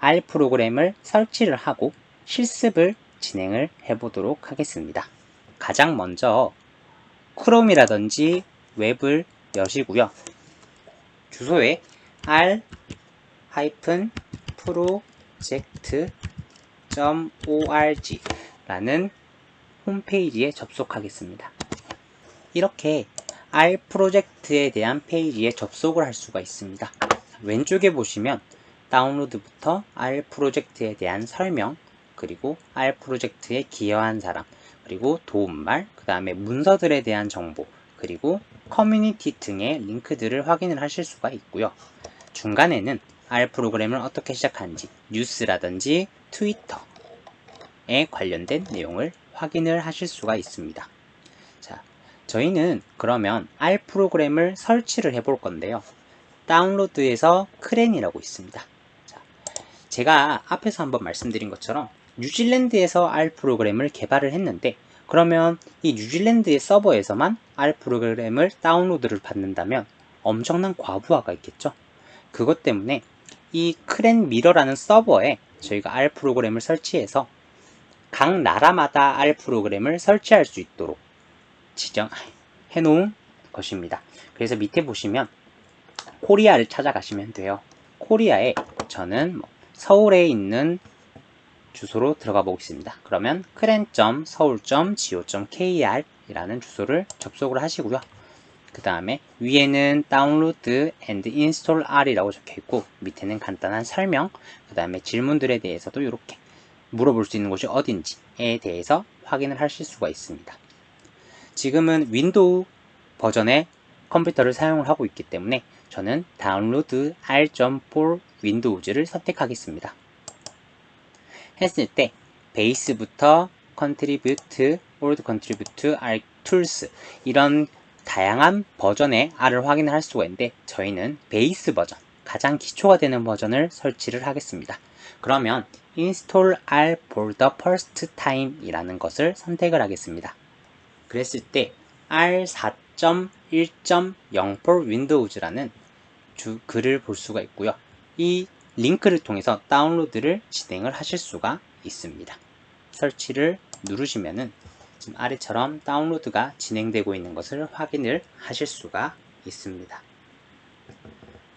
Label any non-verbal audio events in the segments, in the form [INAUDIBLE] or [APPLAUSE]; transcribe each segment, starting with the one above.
R 프로그램을 설치를 하고 실습을 진행을 해보도록 하겠습니다. 가장 먼저 크롬이라든지 웹을 여시고요. 주소에 r project.org 라는 홈페이지에 접속하겠습니다. 이렇게 R 프로젝트에 대한 페이지에 접속을 할 수가 있습니다. 왼쪽에 보시면 다운로드부터 R 프로젝트에 대한 설명, 그리고 R 프로젝트에 기여한 사람, 그리고 도움말, 그 다음에 문서들에 대한 정보, 그리고 커뮤니티 등의 링크들을 확인을 하실 수가 있고요. 중간에는 R 프로그램을 어떻게 시작하는지, 뉴스라든지 트위터에 관련된 내용을 확인을 하실 수가 있습니다. 자, 저희는 그러면 R 프로그램을 설치를 해볼 건데요. 다운로드에서 크랜이라고 있습니다. 자, 제가 앞에서 한번 말씀드린 것처럼 뉴질랜드에서 R 프로그램을 개발을 했는데 그러면 이 뉴질랜드의 서버에서만 R 프로그램을 다운로드를 받는다면 엄청난 과부하가 있겠죠. 그것 때문에 이 크랜 미러라는 서버에 저희가 R 프로그램을 설치해서 각 나라마다 R 프로그램을 설치할 수 있도록 지정해 [LAUGHS] 놓은 것입니다. 그래서 밑에 보시면 코리아를 찾아가시면 돼요. 코리아에 저는 뭐 서울에 있는 주소로 들어가 보겠습니다. 그러면 크랜.서울.go.kr 이라는 주소를 접속을 하시고요. 그 다음에 위에는 다운로드 인스톨 R이라고 적혀 있고 밑에는 간단한 설명 그 다음에 질문들에 대해서도 이렇게 물어볼 수 있는 곳이 어딘지에 대해서 확인을 하실 수가 있습니다. 지금은 윈도우 버전의 컴퓨터를 사용을 하고 있기 때문에 저는 다운로드 r.4 윈도우즈를 선택하겠습니다. 했을 때 베이스부터 contribute, old contribute, r tools 이런 다양한 버전의 R을 확인을 할 수가 있는데 저희는 베이스 버전, 가장 기초가 되는 버전을 설치를 하겠습니다. 그러면 install R for the first time 이라는 것을 선택을 하겠습니다. 그랬을 때 R 4.1.0 for Windows라는 주 글을 볼 수가 있고요. 이 링크를 통해서 다운로드를 진행을 하실 수가 있습니다. 설치를 누르시면은 지금 아래처럼 다운로드가 진행되고 있는 것을 확인을 하실 수가 있습니다.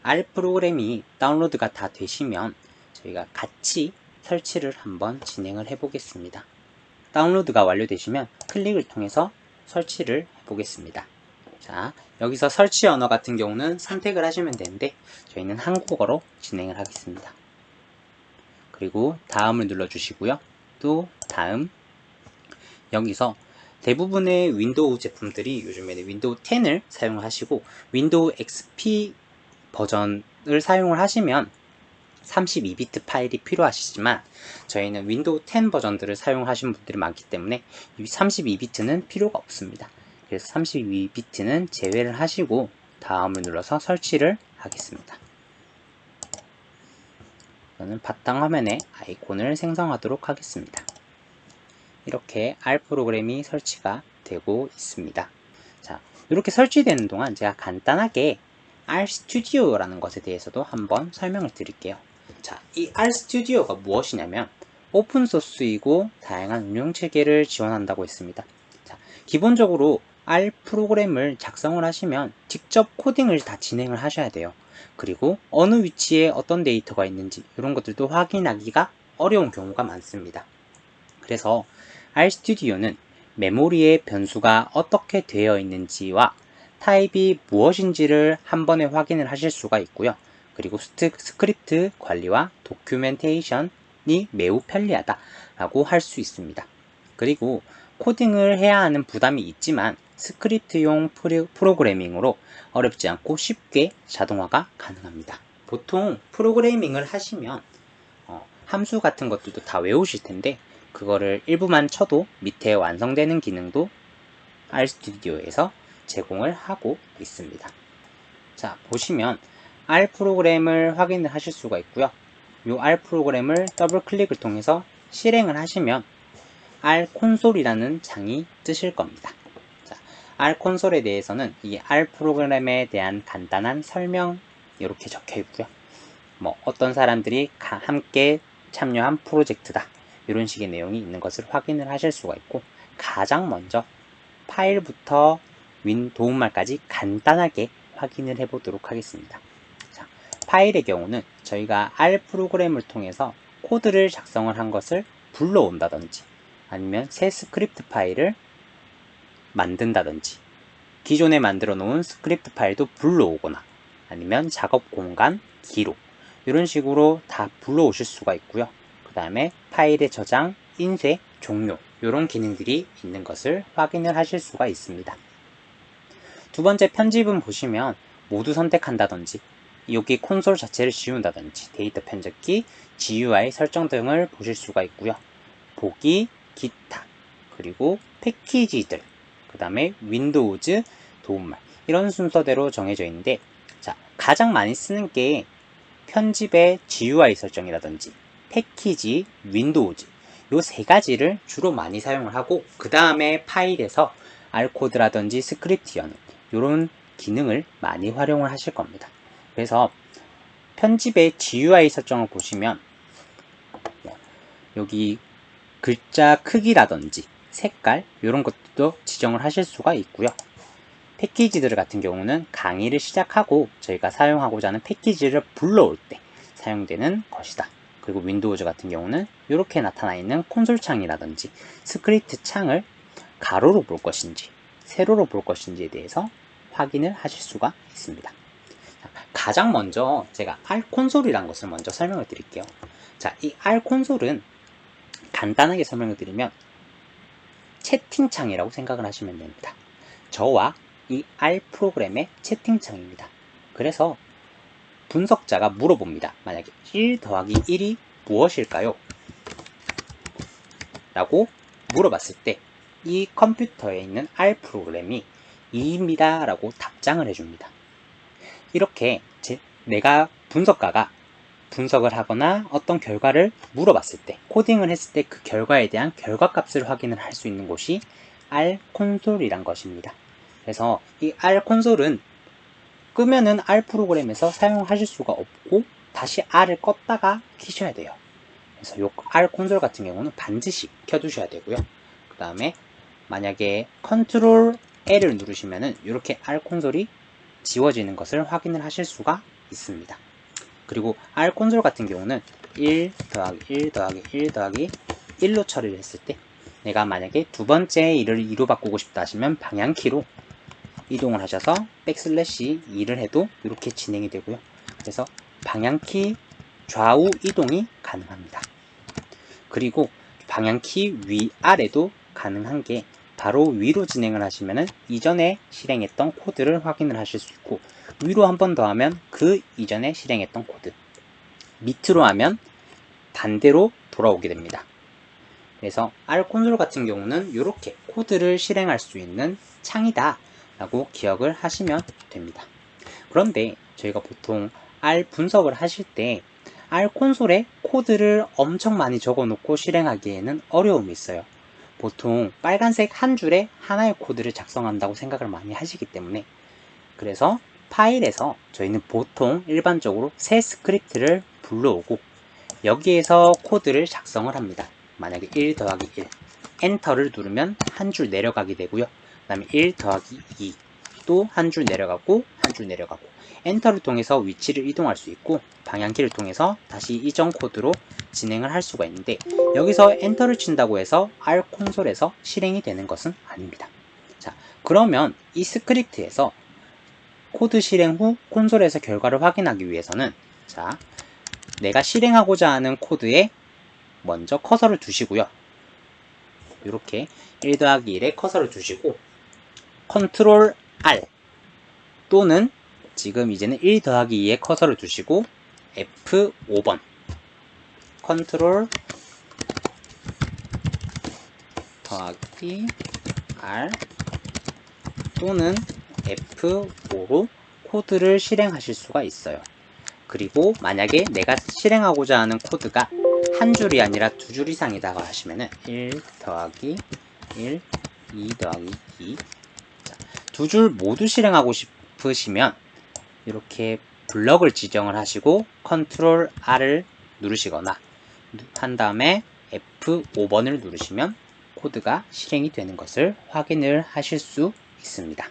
R 프로그램이 다운로드가 다 되시면 저희가 같이 설치를 한번 진행을 해 보겠습니다. 다운로드가 완료되시면 클릭을 통해서 설치를 해 보겠습니다. 자, 여기서 설치 언어 같은 경우는 선택을 하시면 되는데 저희는 한국어로 진행을 하겠습니다. 그리고 다음을 눌러주시고요. 또 다음 여기서 대부분의 윈도우 제품들이 요즘에는 윈도우 10을 사용하시고 윈도우 XP 버전을 사용을 하시면 32비트 파일이 필요하시지만 저희는 윈도우 10 버전들을 사용하시는 분들이 많기 때문에 32비트는 필요가 없습니다. 그래서 32비트는 제외를 하시고 다음을 눌러서 설치를 하겠습니다. 저는 바탕 화면에 아이콘을 생성하도록 하겠습니다. 이렇게 R 프로그램이 설치가 되고 있습니다. 자, 이렇게 설치되는 동안 제가 간단하게 R 스튜디오라는 것에 대해서도 한번 설명을 드릴게요. 자, 이 R 스튜디오가 무엇이냐면 오픈소스이고 다양한 운영체계를 지원한다고 했습니다. 자, 기본적으로 R 프로그램을 작성을 하시면 직접 코딩을 다 진행을 하셔야 돼요. 그리고 어느 위치에 어떤 데이터가 있는지 이런 것들도 확인하기가 어려운 경우가 많습니다. 그래서 RStudio는 메모리의 변수가 어떻게 되어 있는지와 타입이 무엇인지를 한 번에 확인을 하실 수가 있고요. 그리고 스크립트 관리와 도큐멘테이션이 매우 편리하다라고 할 수 있습니다. 그리고 코딩을 해야 하는 부담이 있지만 스크립트용 프로그래밍으로 어렵지 않고 쉽게 자동화가 가능합니다. 보통 프로그래밍을 하시면 어, 함수 같은 것들도 다 외우실 텐데 그거를 일부만 쳐도 밑에 완성되는 기능도 RStudio에서 제공을 하고 있습니다. 자, 보시면 R 프로그램을 확인을 하실 수가 있고요. 이 R 프로그램을 더블 클릭을 통해서 실행을 하시면 R 콘솔이라는 장이 뜨실 겁니다. 자, R 콘솔에 대해서는 이 R 프로그램에 대한 간단한 설명 이렇게 적혀 있고요. 뭐 어떤 사람들이 가- 함께 참여한 프로젝트다. 이런 식의 내용이 있는 것을 확인을 하실 수가 있고 가장 먼저 파일부터 윈 도움말까지 간단하게 확인을 해 보도록 하겠습니다. 자, 파일의 경우는 저희가 R 프로그램을 통해서 코드를 작성을 한 것을 불러온다든지 아니면 새 스크립트 파일을 만든다든지 기존에 만들어 놓은 스크립트 파일도 불러오거나 아니면 작업 공간, 기록 이런 식으로 다 불러오실 수가 있고요. 그 다음에 파일의 저장, 인쇄, 종료 이런 기능들이 있는 것을 확인을 하실 수가 있습니다. 두 번째 편집은 보시면 모두 선택한다든지 여기 콘솔 자체를 지운다든지 데이터 편집기, GUI 설정 등을 보실 수가 있고요. 보기, 기타, 그리고 패키지들, 그 다음에 윈도우즈, 도움말 이런 순서대로 정해져 있는데 자 가장 많이 쓰는 게 편집의 GUI 설정이라든지 패키지, 윈도우즈 요 세 가지를 주로 많이 사용을 하고 그 다음에 파일에서 R코드라든지 스크립트 여는 이런 기능을 많이 활용을 하실 겁니다. 그래서 편집의 GUI 설정을 보시면 여기 글자 크기라든지 색깔 이런 것도 지정을 하실 수가 있고요. 패키지들 같은 경우는 강의를 시작하고 저희가 사용하고자 하는 패키지를 불러올 때 사용되는 것이다. 그리고 윈도우즈 같은 경우는 이렇게 나타나 있는 콘솔 창이라든지 스크립트 창을 가로로 볼 것인지 세로로 볼 것인지에 대해서 확인을 하실 수가 있습니다. 자, 가장 먼저 제가 R 콘솔이라는 것을 먼저 설명을 드릴게요. 자, 이 R 콘솔은 간단하게 설명을 드리면 채팅창이라고 생각을 하시면 됩니다. 저와 이 R 프로그램의 채팅창입니다. 그래서 분석자가 물어봅니다. 만약에 1 더하기 1이 무엇일까요? 라고 물어봤을 때 이 컴퓨터에 있는 R 프로그램이 2입니다. 라고 답장을 해줍니다. 이렇게 제, 내가 분석가가 분석을 하거나 어떤 결과를 물어봤을 때 코딩을 했을 때 그 결과에 대한 결과값을 확인을 할 수 있는 곳이 R 콘솔이란 것입니다. 그래서 이 R 콘솔은 끄면은 R 프로그램에서 사용하실 수가 없고 다시 R을 껐다가 키셔야 돼요. 그래서 요 R 콘솔 같은 경우는 반드시 켜두셔야 되고요. 그 다음에 만약에 컨트롤 L을 누르시면은 이렇게 R 콘솔이 지워지는 것을 확인을 하실 수가 있습니다. 그리고 R 콘솔 같은 경우는 1 더하기 1 더하기 1 더하기 1로 처리를 했을 때 내가 만약에 두 번째 일을 2로 바꾸고 싶다 하시면 방향키로 이동을 하셔서 백슬래시 2를 해도 이렇게 진행이 되고요. 그래서 방향키 좌우 이동이 가능합니다. 그리고 방향키 위아래도 가능한 게 바로 위로 진행을 하시면은 이전에 실행했던 코드를 확인을 하실 수 있고 위로 한 번 더 하면 그 이전에 실행했던 코드 밑으로 하면 반대로 돌아오게 됩니다. 그래서 R 콘솔 같은 경우는 이렇게 코드를 실행할 수 있는 창이다 라고 기억을 하시면 됩니다. 그런데 저희가 보통 R 분석을 하실 때 R 콘솔에 코드를 엄청 많이 적어 놓고 실행하기에는 어려움이 있어요. 보통 빨간색 한 줄에 하나의 코드를 작성한다고 생각을 많이 하시기 때문에 그래서 파일에서 저희는 보통 일반적으로 새 스크립트를 불러오고 여기에서 코드를 작성을 합니다. 만약에 1 더하기 1 엔터를 누르면 한 줄 내려가게 되고요. 그 다음에 1 더하기 2 또 한 줄 내려가고 한 줄 내려가고 엔터를 통해서 위치를 이동할 수 있고 방향키를 통해서 다시 이전 코드로 진행을 할 수가 있는데 여기서 엔터를 친다고 해서 R 콘솔에서 실행이 되는 것은 아닙니다. 자, 그러면 이 스크립트에서 코드 실행 후 콘솔에서 결과를 확인하기 위해서는 자, 내가 실행하고자 하는 코드에 먼저 커서를 두시고요. 이렇게 1 더하기 1에 커서를 두시고 컨트롤 R 또는 지금 이제는 1 더하기 2에 커서를 두시고 F5번 컨트롤 더하기 R 또는 F5로 코드를 실행하실 수가 있어요. 그리고 만약에 내가 실행하고자 하는 코드가 한 줄이 아니라 두 줄 이상이다고 하시면은 1 더하기 1, 2 더하기 2. 두 줄 모두 실행하고 싶으시면 이렇게 블럭을 지정을 하시고 컨트롤 R을 누르시거나 한 다음에 F5번을 누르시면 코드가 실행이 되는 것을 확인을 하실 수 있습니다.